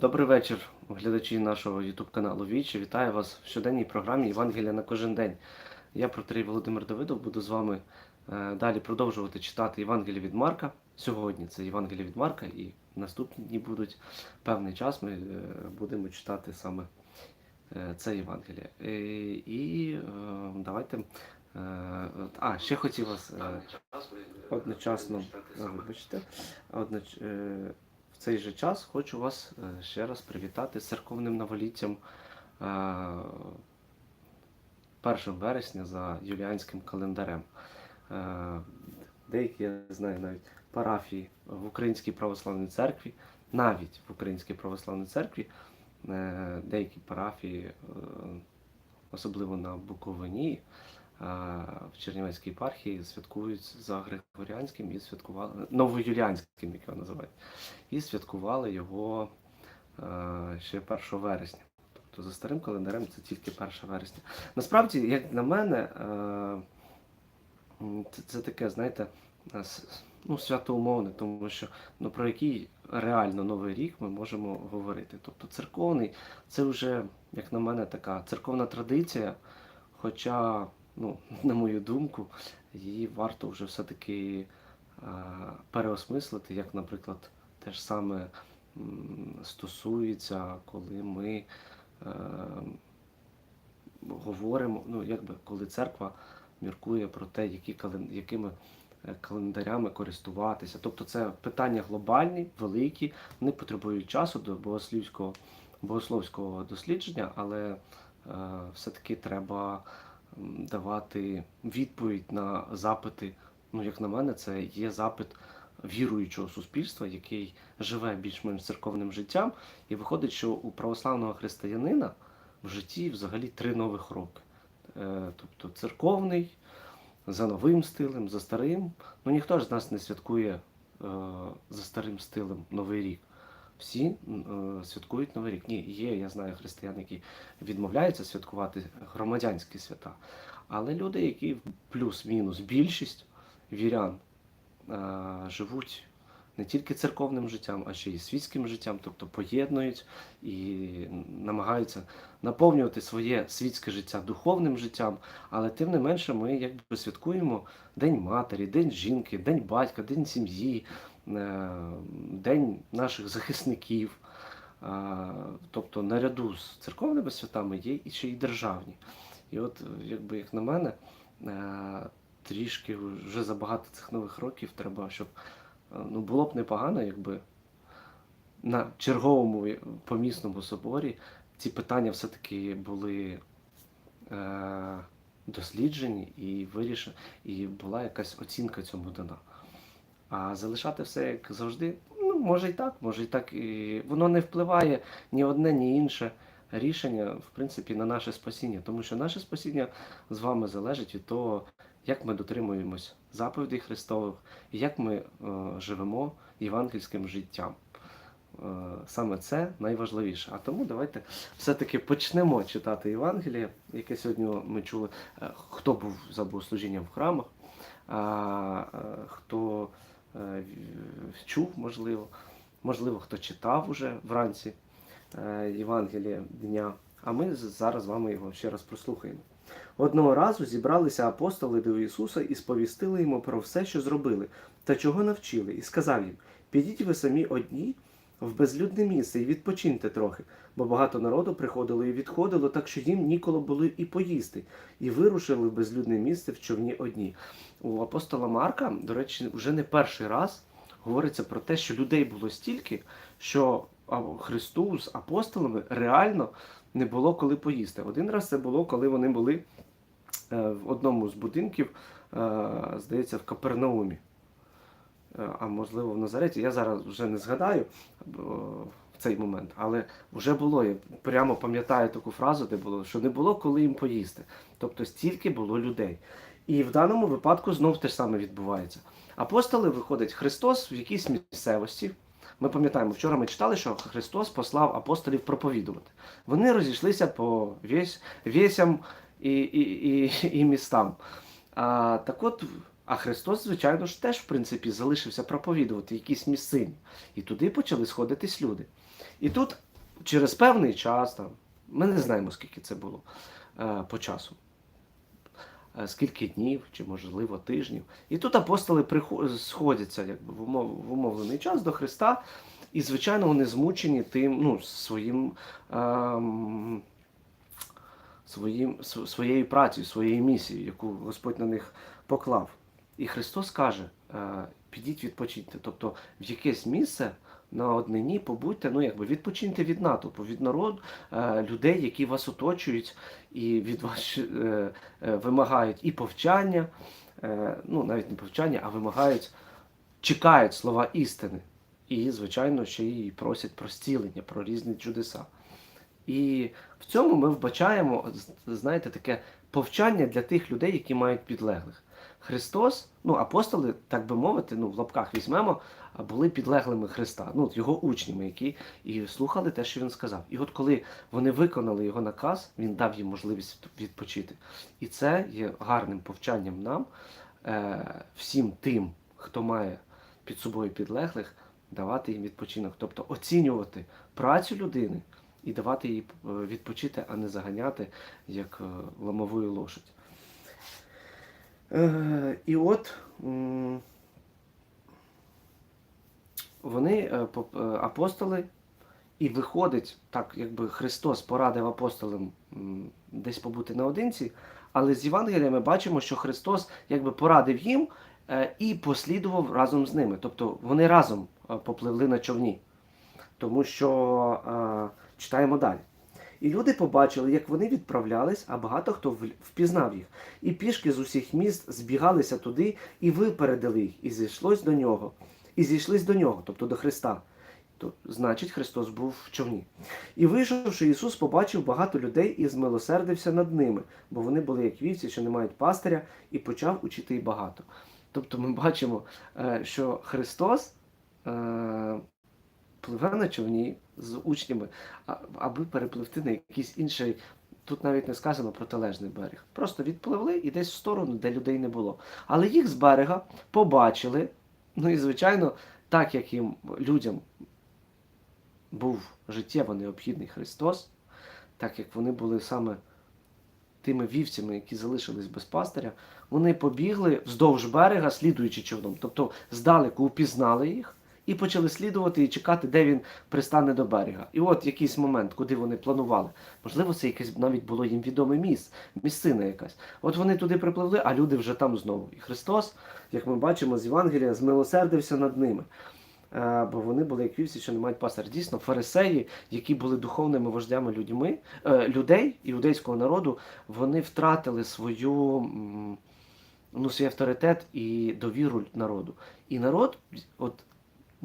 Добрий вечір, глядачі нашого YouTube каналу Вічі. Вітаю вас в щоденній програмі Євангелія на кожен день. Я протерей Володимир Давидов буду з вами е, далі продовжувати читати Євангеліє від Марка. Сьогодні це Євангеліє від Марка, і наступні дні будуть певний час. Ми е, будемо читати саме е, це Євангеліє. І давайте. А, ще хотів вас одночасно вибачте, одноч... е, цей же час хочу вас е, ще раз привітати з церковним новоліттям е, 1 вересня за юліанським календарем. Е, Деякі, я знаю, навіть парафії в Українській православній церкві, навіть в Українській православній церкві, е, деякі парафії, е, особливо на Буковині, в Чернівецькій єпархії святкують за Григоріанським і святкували новоюліанським, як його називають, і святкували його е, ще 1 вересня. Тобто за старим календарем це тільки 1 вересня. Насправді, як на мене, е, це, таке, знаєте, е, ну, святоумовне, тому що ну, про який реально новий рік ми можемо говорити. Тобто церковний це вже, як на мене, така церковна традиція. Хоча, ну, на мою думку, її варто вже все-таки переосмислити, як, наприклад, те ж саме стосується, коли ми е, говоримо, ну, якби, коли церква міркує про те, які якими е, календарями користуватися. Тобто це питання глобальні, великі, вони потребують часу до богословського дослідження, але е, все-таки треба давати відповідь на запити. Ну, як на мене, це є запит віруючого суспільства, який живе більш-менш церковним життям, і виходить, що у православного християнина в житті взагалі три нових роки. Е, Тобто церковний, за новим стилем, за старим. Ну ніхто ж з нас не святкує е, за старим стилем Новий рік. Всі е, святкують Новий рік. Ні, є, я знаю християн, які відмовляються святкувати громадянські свята. Але люди, які плюс-мінус більшість вірян е, живуть не тільки церковним життям, а ще й світським життям, тобто поєднують і намагаються наповнювати своє світське життя духовним життям, але тим не менше ми якби святкуємо День матері, День жінки, День батька, День сім'ї, День наших захисників. Е, Тобто наряду з церковними святами є і ще й державні. І от, якби як на мене, е, трішки вже забагато цих нових років треба, щоб е, ну, було б непогано, якби на черговому помісному соборі ці питання все-таки були е, досліджені і вирішені, і була якась оцінка цьому дана. А залишати все як завжди, ну, може і так, може і так. І воно не впливає ні одне, ні інше рішення, в принципі, на наше спасіння. Тому що наше спасіння з вами залежить від того, як ми дотримуємось заповідей Христових, і як ми е, живемо євангельським життям. Е, Саме це найважливіше. А тому давайте все-таки почнемо читати Євангеліє, яке сьогодні ми чули, е, хто був за богослужінням в храмах, а е, хто чув, можливо, можливо, хто читав уже вранці Євангелія дня. А ми зараз з вами його ще раз прослухаємо. Одного разу зібралися апостоли до Ісуса і сповістили йому про все, що зробили, та чого навчили, і сказав їм: Підіть ви самі одні в безлюдне місце і відпочиньте трохи, бо багато народу приходило і відходило, так що їм ніколи було і поїсти, і вирушили в безлюдне місце в човні одні. У апостола Марка, до речі, вже не перший раз говориться про те, що людей було стільки, що Христу з апостолами реально не було коли поїсти. Один раз це було, коли вони були е, в одному з будинків, е, здається, в Капернаумі. Е, А можливо в Назареті. Я зараз вже не згадаю в цей момент, але вже було. Я прямо пам'ятаю таку фразу, де було, що не було коли їм поїсти. Тобто стільки було людей. І в даному випадку знов те ж саме відбувається. Апостоли виходить Христос в якійсь місцевості. Ми пам'ятаємо, вчора ми читали, що Христос послав апостолів проповідувати. Вони розійшлися по весь, весям і, і, і, і містам. А, так от, а Христос, звичайно ж, теж в принципі залишився проповідувати якісь місцині. І туди почали сходитись люди. І тут через певний час, там, ми не знаємо, скільки це було е, по часу. Е, Скільки днів чи, можливо, тижнів. І тут апостоли сходяться якби, в, умов... в умовлений час до Христа, і, звичайно, вони змучені тим, ну, своїм, ем... своїм, св- своєю працею, своєю місією, яку Господь на них поклав. І Христос каже: е, підіть відпочиньте. Тобто в якесь місце на однині побудьте, ну якби відпочиньте від натовпу, від народу, е, людей, які вас оточують і від вас е, вимагають і повчання, ну навіть не повчання, а вимагають, чекають слова істини. І, звичайно, ще й просять про зцілення, про різні чудеса. І в цьому ми вбачаємо, знаєте, таке повчання для тих людей, які мають підлеглих. Христос, ну апостоли, так би мовити, ну в лапках візьмемо, були підлеглими Христа, ну його учнями, які і слухали те, що він сказав. І от коли вони виконали його наказ, він дав їм можливість відпочити. І це є гарним повчанням нам, е, всім тим, хто має під собою підлеглих, давати їм відпочинок, тобто оцінювати працю людини і давати їй е, відпочити, а не заганяти як е, ломовую лошадь. Е, і от вони, е, е, апостоли, і виходить, так, якби Христос порадив апостолам десь побути наодинці, але з Євангелія ми бачимо, що Христос якби порадив їм і послідував разом з ними. Тобто вони разом попливли на човні. Тому що читаємо далі. І люди побачили, як вони відправлялись, а багато хто впізнав їх. І пішки з усіх міст збігалися туди і випередили їх, і зійшлось до нього. І зійшлись до нього, тобто до Христа. То, значить, Христос був в човні. І вийшовши, Ісус побачив багато людей і змилосердився над ними, бо вони були як вівці, що не мають пастиря, і почав учити їх багато. Тобто ми бачимо, е, що Христос е, пливе на човні з учнями, аби перепливти на якийсь інший. Тут навіть не сказано протилежний берег. Просто відпливли і десь в сторону, де людей не було. Але їх з берега побачили. Ну і звичайно, так як їм людям був життєво необхідний Христос, так як вони були саме тими вівцями, які залишились без пастиря, вони побігли вздовж берега, слідуючи човном. Тобто здалеку впізнали їх і почали слідувати і чекати, де він пристане до берега. І от якийсь момент, куди вони планували. Можливо, це якесь навіть було їм відоме місце, місцина якась. От вони туди припливли, а люди вже там знову. І Христос, як ми бачимо з Євангелія, змилосердився над ними. Е, Бо вони були як вівці, що не мають пастиря. Дійсно, фарисеї, які були духовними вождями людьми, е, людей іудейського народу, вони втратили свою, ну, свій авторитет і довіру народу. І народ, от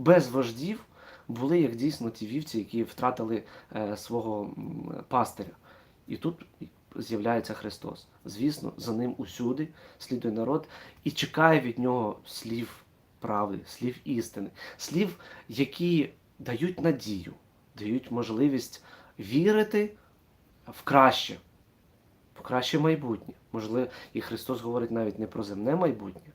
без вождів, були як дійсно ті вівці, які втратили е, свого пастиря. І тут з'являється Христос. Звісно, за ним усюди слідує народ і чекає від нього слів правди, слів істини, слів, які дають надію, дають можливість вірити в краще, в краще майбутнє. Можливо, і Христос говорить навіть не про земне майбутнє,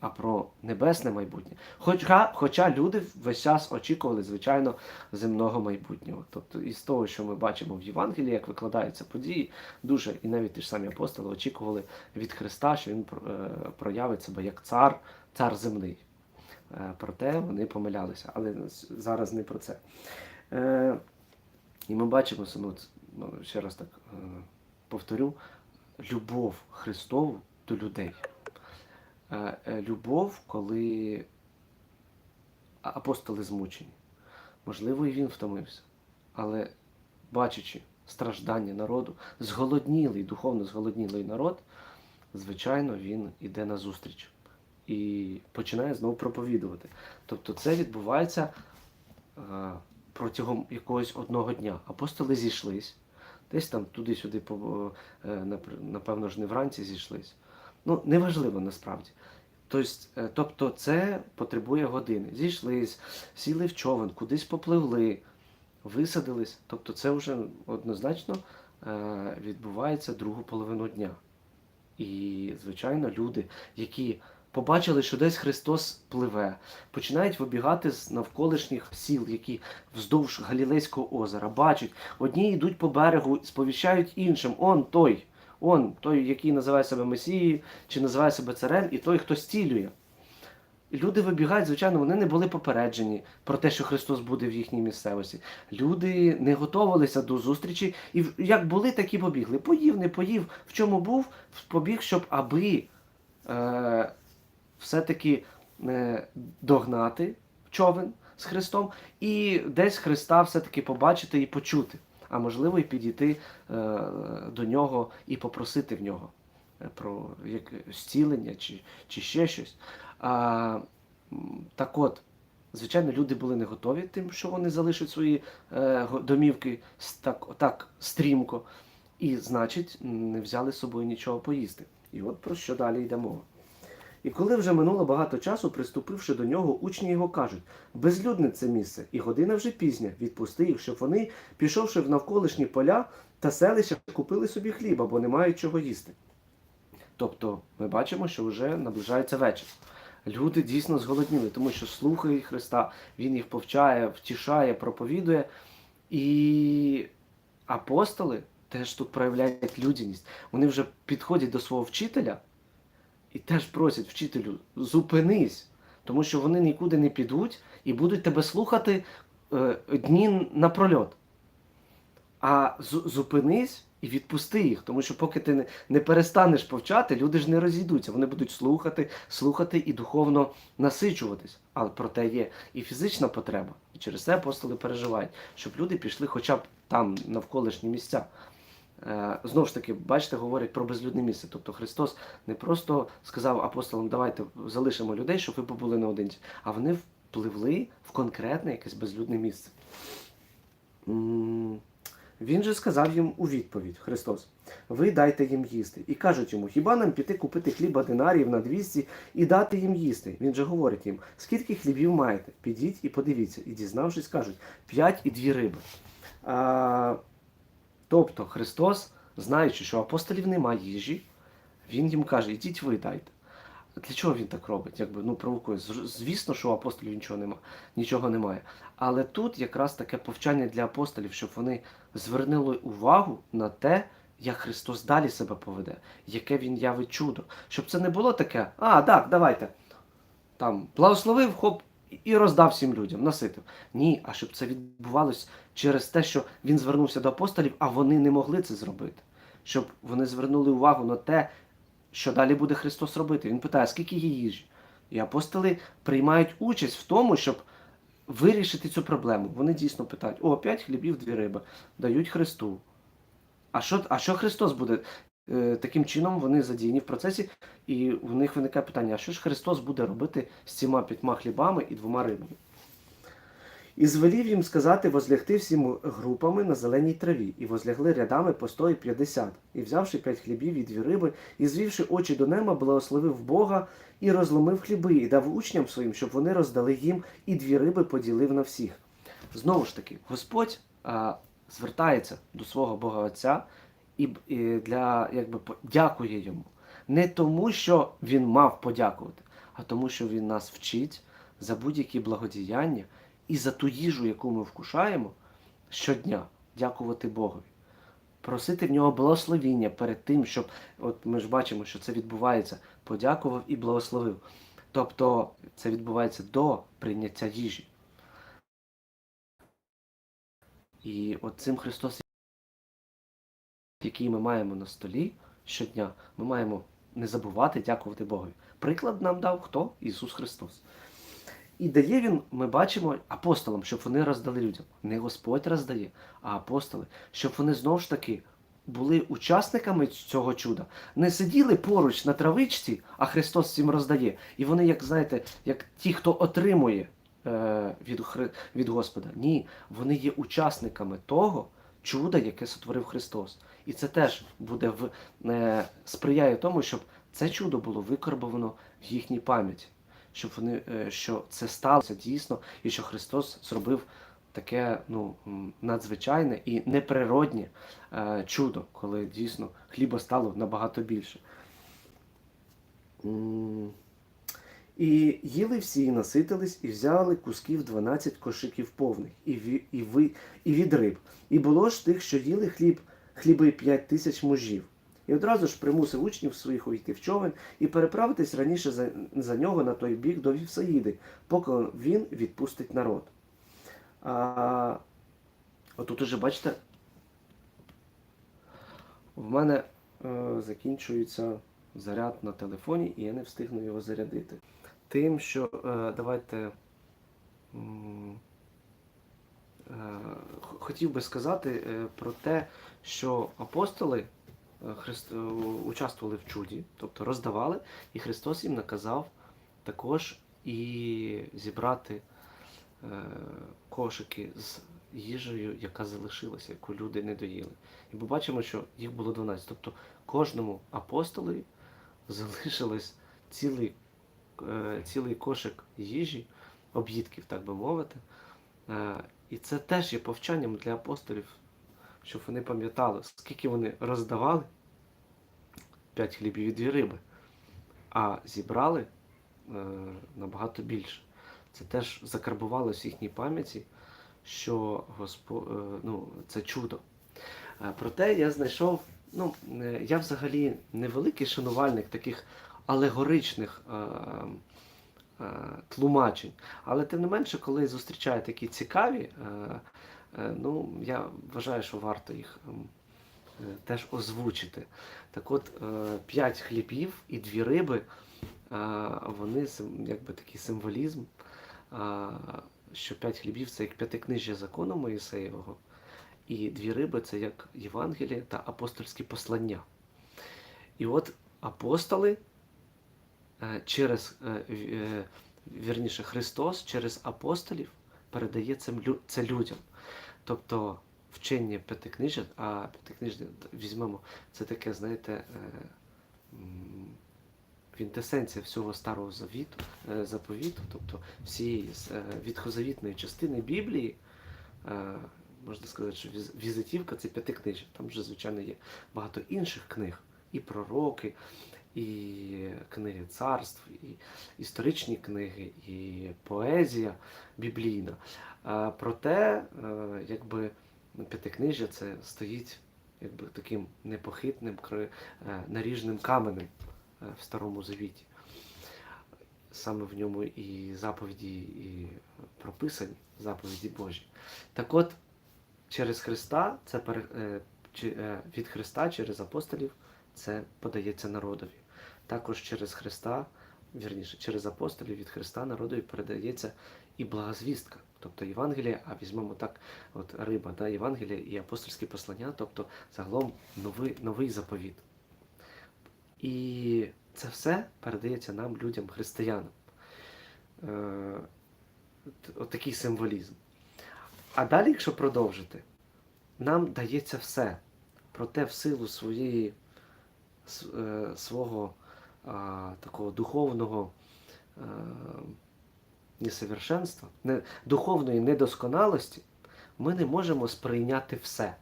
а про небесне майбутнє. Хоча, хоча люди весь час очікували, звичайно, земного майбутнього. Тобто, із того, що ми бачимо в Євангелії, як викладаються події, дуже і навіть ті ж самі апостоли очікували від Христа, що він е, проявить себе як цар, цар земний. Е, Проте вони помилялися, але зараз не про це. Е, І ми бачимо саме, ну, ще раз так повторю, любов Христову до людей. Е, е, Любов, коли апостоли змучені. Можливо, і він втомився. Але бачачи страждання народу, зголоднілий, духовно зголоднілий народ, звичайно, він іде на зустріч і починає знову проповідувати. Тобто це відбувається е, протягом якогось одного дня. Апостоли зійшлись, десь там туди-сюди, напевно ж, не вранці зійшлись. Ну, неважливо насправді. Тобто, е, тобто це потребує години. Зійшлись, сіли в човен, кудись попливли, висадились. Тобто це вже однозначно е, відбувається другу половину дня. І, звичайно, люди, які побачили, що десь Христос пливе, починають вибігати з навколишніх сіл, які вздовж Галілейського озера, бачать, одні йдуть по берегу, сповіщають іншим, он той, он той, який називає себе Месією, чи називає себе царем, і той, хто стілює. Люди вибігають, звичайно, вони не були попереджені про те, що Христос буде в їхній місцевості. Люди не готувалися до зустрічі, і як були, так і побігли. Поїв, не поїв. В чому був? Побіг, щоб аби е, все-таки е, догнати човен з Христом і десь Христа все-таки побачити і почути, а можливо і підійти е, до нього і попросити в нього е, про зцілення чи, чи ще щось. А, так от, звичайно, люди були не готові тим, що вони залишать свої е, домівки так, так стрімко, і, значить, не взяли з собою нічого поїсти. І от про що далі йде мова. І коли вже минуло багато часу, приступивши до нього, учні його кажуть: безлюдне це місце, і година вже пізня, відпусти їх, щоб вони, пішовши в навколишні поля та селища, купили собі хліба, бо не мають чого їсти. Тобто ми бачимо, що вже наближається вечір. Люди дійсно зголодніли, тому що слухають Христа, Він їх повчає, втішає, проповідує. І апостоли теж тут проявляють людяність. Вони вже підходять до свого вчителя і теж просять вчителю, зупинись, тому що вони нікуди не підуть і будуть тебе слухати е, дні напрольот. А зупинись і відпусти їх, тому що поки ти не, не перестанеш повчати, люди ж не розійдуться. Вони будуть слухати, слухати і духовно насичуватись. Але проте є і фізична потреба. І через це апостоли переживають, щоб люди пішли хоча б там навколишні місця. Е, Знову ж таки, бачите, говорять про безлюдне місце. Тобто Христос не просто сказав апостолам, давайте залишимо людей, щоб ви побули наодинці, а вони впливли в конкретне якесь безлюдне місце. Він же сказав їм у відповідь, Христос, ви дайте їм їсти. І кажуть йому, хіба нам піти купити хліба динаріїв на 200 і дати їм їсти? Він же говорить їм, скільки хлібів маєте? Підіть і подивіться. І дізнавшись, кажуть, п'ять і дві риби. А, тобто Христос, знаючи, що апостолів немає їжі, він їм каже, ідіть ви дайте. Для чого він так робить? Якби, ну, провокує. Звісно, що у апостолів нічого немає, нічого немає. Але тут якраз таке повчання для апостолів, щоб вони звернули увагу на те, як Христос далі себе поведе, яке він явить чудо. Щоб це не було таке, а, так, давайте. Там, благословив, хоп, і роздав всім людям, наситив. Ні, а щоб це відбувалось через те, що він звернувся до апостолів, а вони не могли це зробити. Щоб вони звернули увагу на те, що далі буде Христос робити. Він питає, скільки є їжі? І апостоли приймають участь в тому, щоб вирішити цю проблему. Вони дійсно питають: о, п'ять хлібів, дві риби, дають Христу. А що, а що Христос буде? Е, Таким чином вони задіяні в процесі, і в них виникає питання: а що ж Христос буде робити з цими п'ятьма хлібами і двома рибами? І звелів їм сказати возлягти всіми групами на зеленій траві, і возлягли рядами по сто і п'ятдесят. І взявши п'ять хлібів і дві риби, і звівши очі до неба, благословив Бога і розломив хліби, і дав учням своїм, щоб вони роздали їм, і дві риби поділив на всіх. Знову ж таки, Господь а, звертається до свого Бога Отця і, для якби дякує йому. Не тому, що він мав подякувати, а тому, що він нас вчить за будь-які благодіяння і за ту їжу, яку ми вкушаємо щодня, дякувати Богові. Просити в нього благословіння перед тим, щоб, от ми ж бачимо, що це відбувається, подякував і благословив. Тобто це відбувається до прийняття їжі. І от цим Христос, який ми маємо на столі щодня, ми маємо не забувати дякувати Богові. Приклад нам дав хто? Ісус Христос. І дає він, ми бачимо, апостолам, щоб вони роздали людям. Не Господь роздає, а апостоли, щоб вони знову ж таки були учасниками цього чуда. Не сиділи поруч на травичці, а Христос цим роздає. І вони, як знаєте, як ті, хто отримує е, від, від Господа. Ні, вони є учасниками того чуда, яке сотворив Христос. І це теж буде в, е, сприяє тому, щоб це чудо було викорбовано в їхній пам'яті щоб вони е, що це сталося дійсно, і що Христос зробив таке ну, надзвичайне і неприроднє е, чудо, коли дійсно хліба стало набагато більше. І їли всі, і наситились, і взяли кусків 12 кошиків повних, і, і, ви, і від риб. І було ж тих, що їли хліб, хліби п'ять тисяч мужів. І одразу ж примусив учнів своїх увійти в човен і переправитись раніше за, за нього на той бік до Вівсаїди, поки він відпустить народ. А, отут уже бачите, в мене е, закінчується заряд на телефоні, і я не встигну його зарядити. Тим, що е, давайте. е, хотів би сказати е, про те, що апостоли Христ... участвували в чуді, тобто роздавали, і Христос їм наказав також і зібрати кошики з їжею, яка залишилася, яку люди не доїли. І ми бачимо, що їх було 12. Тобто кожному апостолові залишилось цілий, цілий кошик їжі, об'їдків, так би мовити. Е, І це теж є повчанням для апостолів, щоб вони пам'ятали, скільки вони роздавали 5 хлібів і 2 риби, а зібрали е, набагато більше. Це теж закарбувалося в їхній пам'яті, що Госпо... е, ну, це чудо. Е, Проте я знайшов, ну, е, я взагалі невеликий шанувальник таких алегоричних е, е, тлумачень. Але тим не менше, коли зустрічаю такі цікаві, е, е, ну, я вважаю, що варто їх ем, е, теж озвучити. Так от, е, п'ять хлібів і дві риби, е, вони якби такий символізм, е, що п'ять хлібів це як п'ятикнижжя закону Моїсеєвого, і дві риби це як Євангеліє та апостольські послання. І от апостоли через е, е, вірніше Христос через апостолів передає це, людям. Тобто вчення п'ятикнижжя, а п'ятикнижжя візьмемо, це таке, знаєте, е, квінтесенція всього старого завіту, е, заповіту, тобто всієї е, відхозавітної частини Біблії. е, Можна сказати, що віз- візитівка це п'ятикнижжя. Там вже, звичайно, є багато інших книг, і пророки, і книги царств, і історичні книги, і поезія біблійна. Проте, е, якби п'ятикнижжя це стоїть якби таким непохитним е, наріжним каменем е, в Старому Завіті. Саме в ньому і заповіді, і прописані заповіді Божі. Так от, через Христа, це від Христа через апостолів це подається народові. Також через Христа, вірніше, через апостолів від Христа народові передається і благозвістка, тобто Євангелія, а візьмемо так, от риба, да, Євангелія і апостольські послання, тобто загалом новий, новий заповіт. І це все передається нам, людям, християнам. Е, от- от символізм. А далі, якщо продовжити, нам дається все. Проте в силу своєї, свого а, такого духовного е, несовершенства, не, духовної недосконалості, ми не можемо сприйняти все.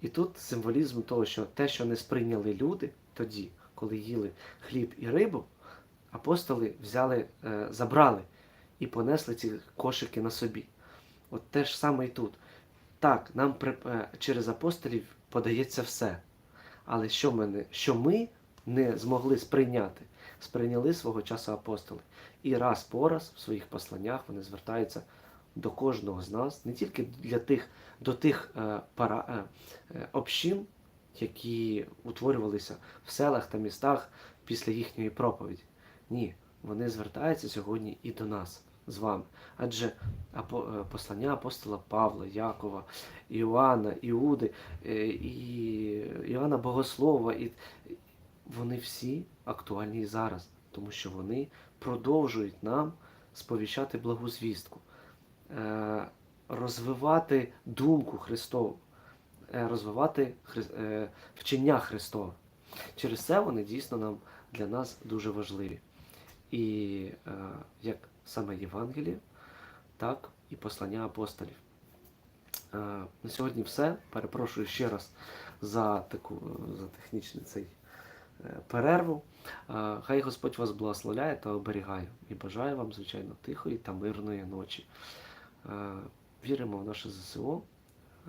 І тут символізм того, що те, що не сприйняли люди тоді, коли їли хліб і рибу, апостоли взяли, е, забрали і понесли ці кошики на собі. От те ж саме і тут. Так, нам е, через апостолів подається все. Але що ми, що ми не змогли сприйняти, сприйняли свого часу апостоли. І раз по раз в своїх посланнях вони звертаються до кожного з нас, не тільки для тих, до тих е, пара, е, е, общин, які утворювалися в селах та містах після їхньої проповіді. Ні, вони звертаються сьогодні і до нас з вами. Адже е, послання апостола Павла, Якова, Іоанна, Іуди, е, і Іоанна Богослова, і вони всі актуальні і зараз, тому що вони продовжують нам сповіщати благу звістку, е, розвивати думку Христову, розвивати вчення Христове. Через це вони дійсно нам для нас дуже важливі. І як саме Євангеліє, так і послання апостолів. Е, на сьогодні все. Перепрошую ще раз за таку за технічний цей е, перерву. Е, Хай Господь вас благословляє та оберігає. І бажаю вам, звичайно, тихої та мирної ночі. Віримо в наше ЗСУ,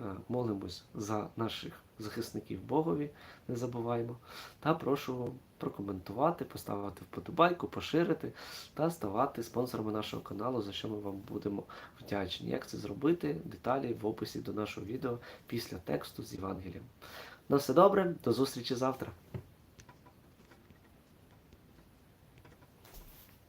е, молимось за наших захисників Богові, не забуваємо. Та прошу прокоментувати, поставити вподобайку, поширити та ставати спонсорами нашого каналу, за що ми вам будемо вдячні. Як це зробити? Деталі в описі до нашого відео після тексту з Євангелієм. На все добре, до зустрічі завтра.